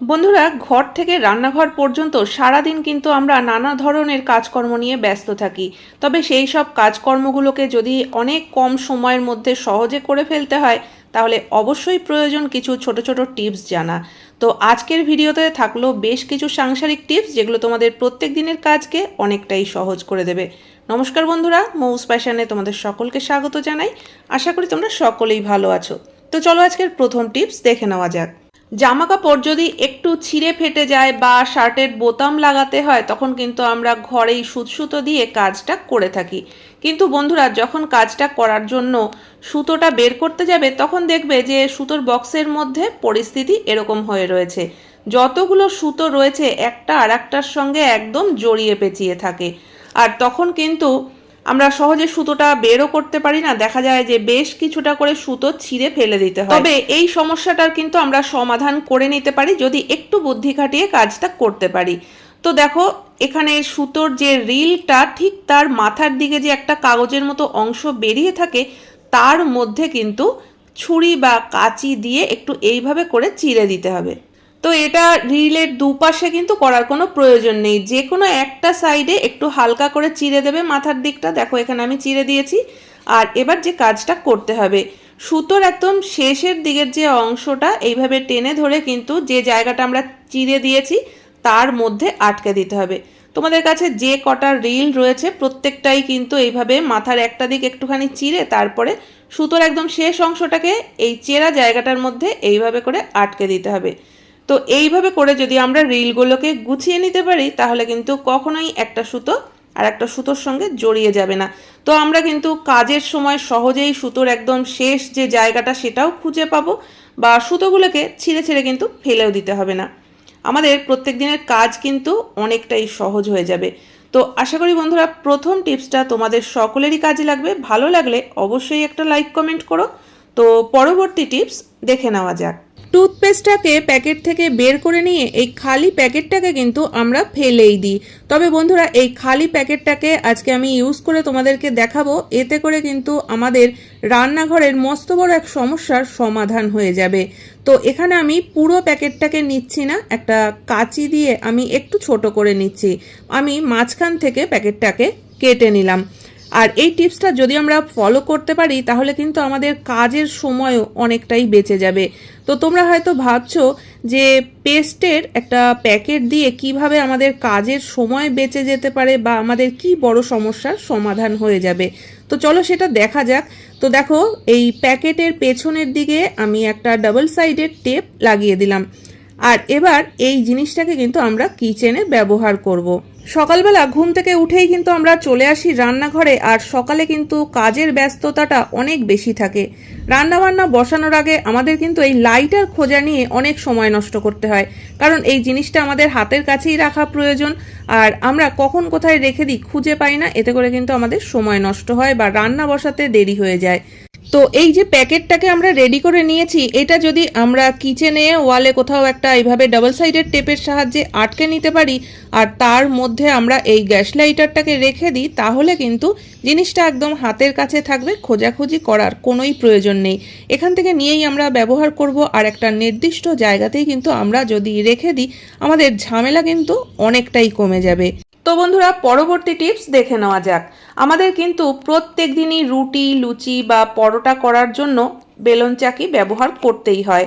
বন্ধুরা, ঘর থেকে রান্নাঘর পর্যন্ত সারাদিন কিন্তু আমরা নানা ধরনের কাজকর্ম নিয়ে ব্যস্ত থাকি। তবে সেই সব কাজকর্মগুলোকে যদি অনেক কম সময়ের মধ্যে সহজে করে ফেলতে হয়, তাহলে অবশ্যই প্রয়োজন কিছু ছোট ছোট টিপস জানা। তো আজকের ভিডিওতে থাকল বেশ কিছু সাংসারিক টিপস, যেগুলো তোমাদের প্রত্যেক দিনের কাজকে অনেকটাই সহজ করে দেবে। নমস্কার বন্ধুরা, মৌস প্যাশনে তোমাদের সকলকে স্বাগত জানাই। আশা করি তোমরা সকলেই ভালো আছো। তো চলো আজকের প্রথম টিপস দেখে নেওয়া যাক। জামা কাপড় যদি একটু ছিঁড়ে ফেটে যায় বা শার্টের বোতাম লাগাতে হয়, তখন কিন্তু আমরা ঘরেই সুত দিয়ে কাজটা করে থাকি। কিন্তু বন্ধুরা, যখন কাজটা করার জন্য সুতোটা বের করতে যাবে, তখন দেখবে যে সুতোর বক্সের মধ্যে পরিস্থিতি এরকম হয়ে রয়েছে। যতগুলো সুতো রয়েছে, একটা আর সঙ্গে একদম জড়িয়ে পেঁচিয়ে থাকে। আর তখন কিন্তু আমরা সহজে সুতোটা বেরও করতে পারি না। দেখা যায় যে বেশ কিছুটা করে সুতো ছিঁড়ে ফেলে দিতে হয়। তবে এই সমস্যাটার কিন্তু আমরা সমাধান করে নিতে পারি যদি একটু বুদ্ধি খাটিয়ে কাজটা করতে পারি। তো দেখো, এখানে সুতোর যে রিলটা ঠিক তার মাথার দিকে যে একটা কাগজের মতো অংশ বেরিয়ে থাকে, তার মধ্যে কিন্তু ছুরি বা কাঁচি দিয়ে একটু এইভাবে করে চিড়ে দিতে হবে। তো এটা রিলের দুপাশে কিন্তু করার কোনো প্রয়োজন নেই। যে কোনো একটা সাইডে একটু হালকা করে চিড়ে দেবে মাথার দিকটা। দেখো, এখানে আমি চিড়ে দিয়েছি। আর এবার যে কাজটা করতে হবে, সুতোর একদম শেষের দিকের যে অংশটা, এইভাবে টেনে ধরে কিন্তু যে জায়গাটা আমরা চিড়ে দিয়েছি, তার মধ্যে আটকে দিতে হবে। তোমাদের কাছে যে কটা রিল রয়েছে, প্রত্যেকটাই কিন্তু এইভাবে মাথার একটা দিক একটুখানি চিড়ে তারপরে সুতোর একদম শেষ অংশটাকে এই চেরা জায়গাটার মধ্যে এইভাবে করে আটকে দিতে হবে। তো এইভাবে করে যদি আমরা রিলগুলোকে গুছিয়ে নিতে পারি, তাহলে কিন্তু কখনোই একটা সুতো আর একটা সুতোর সঙ্গে জড়িয়ে যাবে না। তো আমরা কিন্তু কাজের সময় সহজেই সুতোর একদম শেষ যে জায়গাটা, সেটাও খুঁজে পাবো বা সুতোগুলোকে ছিঁড়ে ছিঁড়ে কিন্তু ফেলেও দিতে হবে না। আমাদের প্রত্যেক দিনের কাজ কিন্তু অনেকটাই সহজ হয়ে যাবে। তো আশা করি বন্ধুরা, প্রথম টিপসটা তোমাদের সকলেরই কাজে লাগবে। ভালো লাগলে অবশ্যই একটা লাইক কমেন্ট করো। তো পরবর্তী টিপস দেখে নেওয়া যাক। টুথপেস্টটাকে প্যাকেট থেকে বের করে নিয়ে এই খালি প্যাকেটটাকে কিন্তু আমরা ফেলেই দিই। তবে বন্ধুরা, এই খালি প্যাকেটটাকে আজকে আমি ইউজ করে তোমাদেরকে দেখাবো। এতে করে কিন্তু আমাদের রান্নাঘরের মস্ত বড় এক সমস্যার সমাধান হয়ে যাবে। তো এখানে আমি পুরো প্যাকেটটাকে নিচ্ছি না, একটা কাঁচি দিয়ে আমি একটু ছোট করে নিচ্ছি। আমি মাঝখান থেকে প্যাকেটটাকে কেটে নিলাম। আর এই টিপসটা যদি আমরা ফলো করতে পারি, তাহলে কিন্তু আমাদের কাজের সময়ও অনেকটাই বেঁচে যাবে। তো তোমরা হয়তো ভাবছ যে পেস্টের একটা প্যাকেট দিয়ে কীভাবে আমাদের কাজের সময় বেঁচে যেতে পারে বা আমাদের কি বড় সমস্যার সমাধান হয়ে যাবে। তো চলো সেটা দেখা যাক। তো দেখো, এই প্যাকেটের পেছনের দিকে আমি একটা ডাবল সাইডের টেপ লাগিয়ে দিলাম। আর এবার এই জিনিসটাকে কিন্তু আমরা কিচেনে ব্যবহার করব। সকালবেলা ঘুম থেকে উঠেই কিন্তু আমরা চলে আসি রান্নাঘরে, আর সকালে কিন্তু কাজের ব্যস্ততাটা অনেক বেশি থাকে। রান্নাবান্না বসানোর আগে আমাদের কিন্তু এই লাইটার খোঁজা নিয়ে অনেক সময় নষ্ট করতে হয়, কারণ এই জিনিসটা আমাদের হাতের কাছেই রাখা প্রয়োজন, আর আমরা কখন কোথায় রেখে দিই খুঁজে পাই না, এতে করে কিন্তু আমাদের সময় নষ্ট হয় বা রান্না বসাতে দেরি হয়ে যায়। তো এই যে প্যাকেটটাকে আমরা রেডি করে নিয়েছি, এটা যদি আমরা কিচেনে ওয়ালে কোথাও একটা এইভাবে ডাবল সাইডের টেপের সাহায্যে আটকে নিতে পারি, আর তার মধ্যে আমরা এই গ্যাস লাইটারটাকে রেখে দিই, তাহলে কিন্তু জিনিসটা একদম হাতের কাছে থাকবে, খোঁজাখুঁজি করার কোনোই প্রয়োজন নেই। এখান থেকে নিয়েই আমরা ব্যবহার করব, আর একটা নির্দিষ্ট জায়গাতেই কিন্তু আমরা যদি রেখে দিই, আমাদের ঝামেলা কিন্তু অনেকটাই কমে যাবে। তো বন্ধুরা, পরবর্তী টিপস দেখে নেওয়া যাক। আমাদের কিন্তু প্রত্যেক দিনই রুটি, লুচি বা পরোটা করার জন্য বেলন চাকি ব্যবহার করতেই হয়।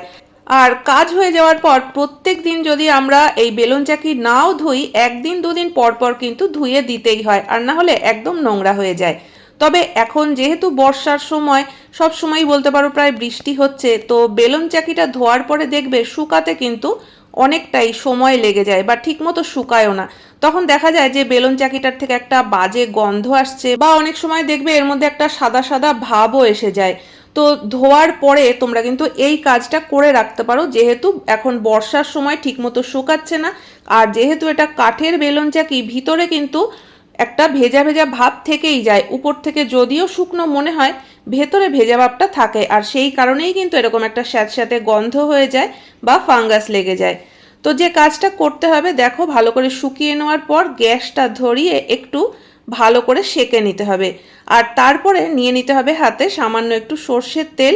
আর কাজ হয়ে যাওয়ার পর প্রত্যেক দিন যদি আমরা এই বেলুন চাকি নাও ধুই, একদিন দুদিন পর পর কিন্তু ধুয়ে দিতেই হয় আর না হলে একদম নোংরা হয়ে যায়। তবে এখন যেহেতু বর্ষার সময় সব সময় বলতে পারো প্রায় বৃষ্টি হচ্ছে, তো বেলুন চাকিটা ধোয়ার পরে দেখবে শুকাতে কিন্তু অনেকটাই সময় লেগে যায় বা ঠিকমতো শুকায়ও না। তখন দেখা যায় যে বেলুন চাকিটার থেকে একটা বাজে গন্ধ আসছে বা অনেক সময় দেখবে এর মধ্যে একটা সাদা সাদা ভাবও এসে যায়। তো ধোয়ার পরে তোমরা কিন্তু এই কাজটা করে রাখতে পারো, যেহেতু এখন বর্ষার সময় ঠিকমতো শুকাচ্ছে না। আর যেহেতু এটা কাঠের বেলুন চাকি, ভিতরে কিন্তু একটা ভেজা ভেজা ভাব থেকেই যায়। উপর থেকে যদিও শুকনো মনে হয় ভেতরে ভেজা ভাবটা থাকে আর সেই কারণেই কিন্তু এরকম একটা স্যাঁতস্যাঁতে গন্ধ হয়ে যায় বা ফাঙ্গাস লেগে যায়। তো যে কাজটা করতে হবে, দেখো, ভালো করে শুকিয়ে নেওয়ার পর গ্যাসটা ধরিয়ে একটু ভালো করে সেকে নিতে হবে। আর তারপরে নিয়ে নিতে হবে হাতে সামান্য একটু সর্ষের তেল।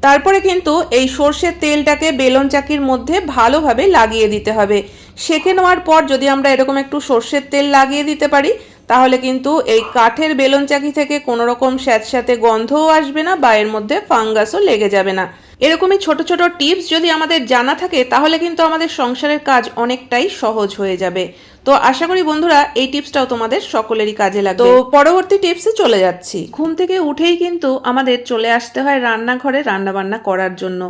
তারপরে কিন্তু এই সর্ষের তেলটাকে বেলন চাকির মধ্যে ভালোভাবে লাগিয়ে দিতে হবে। সেঁকে নেওয়ার পর যদি আমরা এরকম একটু সর্ষের তেল লাগিয়ে দিতে পারি তাহলে কিন্তু এই কাঠের বেলন চাকি থেকে কোনো রকম স্যাঁতস্যাঁতে গন্ধও আসবে না বা এর মধ্যে ফাঙ্গাসও লেগে যাবে না। এরকমই ছোট ছোট টিপস যদি আমাদের জানা থাকে, তাহলে কিন্তু আমাদের সংসারের কাজ অনেকটাই সহজ হয়ে যাবে। তো আশা করি বন্ধুরা এই টিপসটাও তোমাদের সকলেরই কাজে লাগবে। তো পরবর্তী টিপসে চলে যাচ্ছি। ঘুম থেকে উঠেই কিন্তু আমাদের চলে আসতে হয় রান্নাঘরে রান্নাবান্না করার জন্য।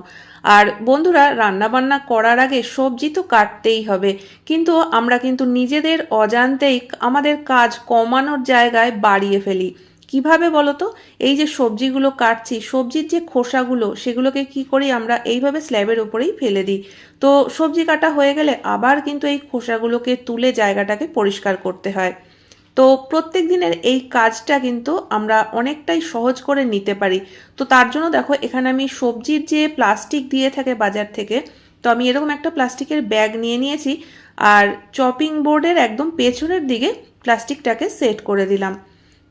আর বন্ধুরা রান্নাবান্না করার আগে সবজি তো কাটতেই হবে। কিন্তু আমরা কিন্তু নিজেদের অজান্তেই আমাদের কাজ কমানোর জায়গায় বাড়িয়ে ফেলি। কীভাবে বলো তো এই যে সবজিগুলো কাটছি, সবজির যে খোসাগুলো, সেগুলোকে কি করি আমরা এইভাবে স্ল্যাবের ওপরেই ফেলে দিই। তো সবজি কাটা হয়ে গেলে আবার কিন্তু এই খোসাগুলোকে তুলে জায়গাটাকে পরিষ্কার করতে হয়। তো প্রত্যেক দিনের এই কাজটা কিন্তু আমরা অনেকটাই সহজ করে নিতে পারি। তো তার জন্য দেখো, এখানে আমি সবজির যে প্লাস্টিক দিয়ে থাকে বাজার থেকে, তো আমি এরকম একটা প্লাস্টিকের ব্যাগ নিয়ে নিয়েছি, আর চপিং বোর্ডের একদম পেছনের দিকে প্লাস্টিকটাকে সেট করে দিলাম।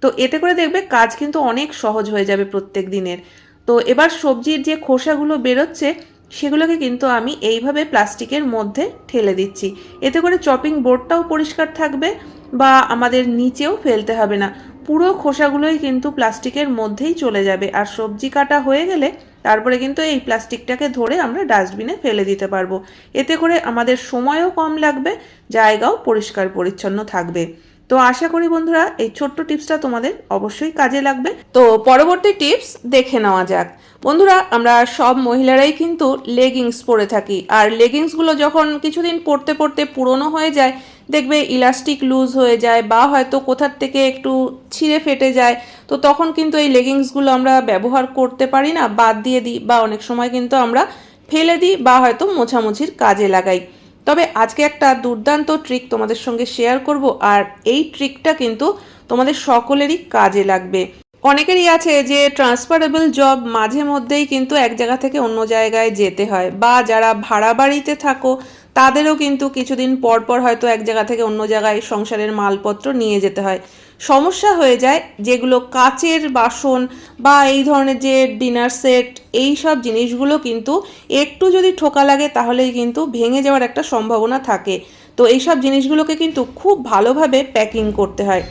তো এতে করে দেখবে কাজ কিন্তু অনেক সহজ হয়ে যাবে প্রত্যেক দিনের। তো এবার সবজির যে খোসাগুলো বেরোচ্ছে, সেগুলোকে কিন্তু আমি এইভাবে প্লাস্টিকের মধ্যে ঠেলে দিচ্ছি। এতে করে চপিং বোর্ডটাও পরিষ্কার থাকবে বা আমাদের নিচেও ফেলতে হবে না। পুরো খোসাগুলোই কিন্তু প্লাস্টিকের মধ্যেই চলে যাবে। আর সবজি কাটা হয়ে গেলে তারপরে কিন্তু এই প্লাস্টিকটাকে ধরে আমরা ডাস্টবিনে ফেলে দিতে পারব। এতে করে আমাদের সময়ও কম লাগবে, জায়গাও পরিষ্কার পরিচ্ছন্ন থাকবে। তো আশা করি বন্ধুরা এই ছোট্ট টিপসটা তোমাদের অবশ্যই কাজে লাগবে। তো পরবর্তী টিপস দেখে নেওয়া যাক। বন্ধুরা, আমরা সব মহিলারাই কিন্তু লেগিংস পরে থাকি। আর লেগিংসগুলো যখন কিছুদিন পরতে পরতে পুরনো হয়ে যায়, দেখবে ইলাস্টিক লুজ হয়ে যায় বা হয়তো কোথার থেকে একটু ছিঁড়ে ফেটে যায়, তো তখন কিন্তু এই লেগিংসগুলো আমরা ব্যবহার করতে পারি না, বাদ দিয়ে দিই বা অনেক সময় কিন্তু আমরা ফেলে দিই বা হয়তো মোছামুছির কাজে লাগাই। তবে আজকে একটা দুর্দান্ত ট্রিক তোমাদের সঙ্গে শেয়ার করব, আর এই ট্রিকটা কিন্তু তোমাদের সকলেরই কাজে লাগবে। অনেকেরই আছে যে ট্রান্সফারেবল জব মাঝে মধ্যেই কিন্তু এক জায়গা থেকে অন্য জায়গায় যেতে হয়, বা যারা ভাড়া বাড়িতে থাকো, তাদেরও কিন্তু কিছুদিন পর পর হয়তো এক জায়গা থেকে অন্য জায়গায় সংসারের মালপত্র নিয়ে যেতে হয়। সমস্যা হয়ে যায় যেগুলো কাচের বাসন বা এই ধরনের যে ডিনার সেট এই সব জিনিসগুলো কিন্তু একটু যদি ঠোকা লাগে তাহলেই কিন্তু ভেঙে যাওয়ার একটা সম্ভাবনা থাকে। তো এই সব জিনিসগুলোকে কিন্তু খুব ভালোভাবে প্যাকিং করতে হয়।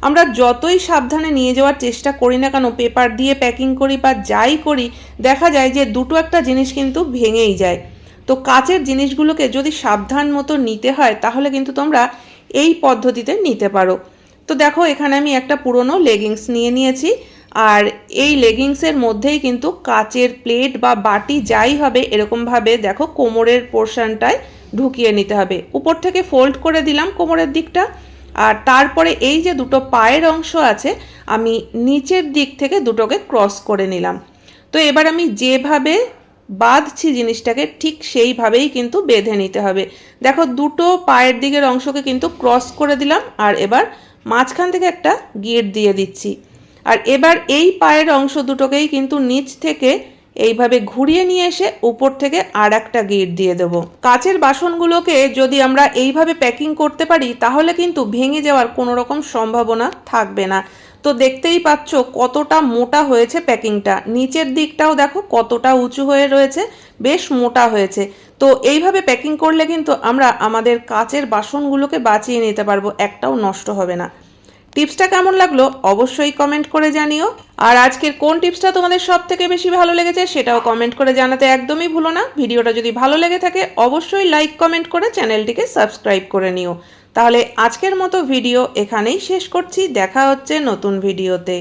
আমরা যতই সাবধানে নিয়ে যাওয়ার চেষ্টা করি না কেন পেপার দিয়ে প্যাকিং করি বা যাই করি, দেখা যায় যে দুটো একটা জিনিস কিন্তু ভেঙেই যায়। তো কাচের জিনিসগুলোকে যদি সাবধান মতো নিতে হয় তাহলে কিন্তু তোমরা এই পদ্ধতিতে নিতে পারো। তো দেখো, এখানে আমি একটা পুরনো লেগিংস নিয়ে নিয়েছি। আর এই লেগিংসের মধ্যেই কিন্তু কাচের প্লেট বা বাটি যাই হবে এরকমভাবে দেখো কোমরের পোর্শনটায় ঢুকিয়ে নিতে হবে। উপর থেকে ফোল্ড করে দিলাম কোমরের দিকটা। আর তারপরে এই যে দুটো পায়ের অংশ আছে, আমি নিচের দিক থেকে দুটোকে ক্রস করে নিলাম। তো এবার আমি যেভাবে বাঁধছি জিনিসটাকে, ঠিক সেইভাবেই কিন্তু বেঁধে নিতে হবে। দেখো, দুটো পায়ের দিকের অংশকে কিন্তু ক্রস করে দিলাম। আর এবার মাঝখান থেকে একটা গিট দিয়ে দিচ্ছি। আর এবার এই পায়ের অংশ দুটোকেই কিন্তু নিচ থেকে এইভাবে ঘুরিয়ে নিয়ে এসে উপর থেকে আর একটা গিট দিয়ে দেব। কাচের বাসনগুলোকে যদি আমরা এইভাবে প্যাকিং করতে পারি, তাহলে কিন্তু ভেঙে যাওয়ার কোনো রকম সম্ভাবনা থাকবে না। তো দেখতেই পাচ্ছ কতটা মোটা হয়েছে প্যাকিংটা। নিচের দিকটাও দেখো কতটা উঁচু হয়ে রয়েছে, বেশ মোটা হয়েছে। তো এইভাবে প্যাকিং করলে কিন্তু আমরা আমাদের কাচের বাসনগুলোকে বাঁচিয়ে নিতে পারব, একটাও নষ্ট হবে না। টিপসটা কেমন লাগল অবশ্যই কমেন্ট করে জানিও। আর আজকের কোন টিপসটা তোমাদের সব থেকে বেশি ভালো লেগেছে সেটাও কমেন্ট করে জানাতে একদমই ভুলো না। ভিডিওটা যদি ভালো লেগে থাকে অবশ্যই লাইক, কমেন্ট করে চ্যানেলটিকে সাবস্ক্রাইব করে নিও। তাহলে আজকের মতো ভিডিও এখানেই শেষ করছি। দেখা হচ্ছে নতুন ভিডিওতে।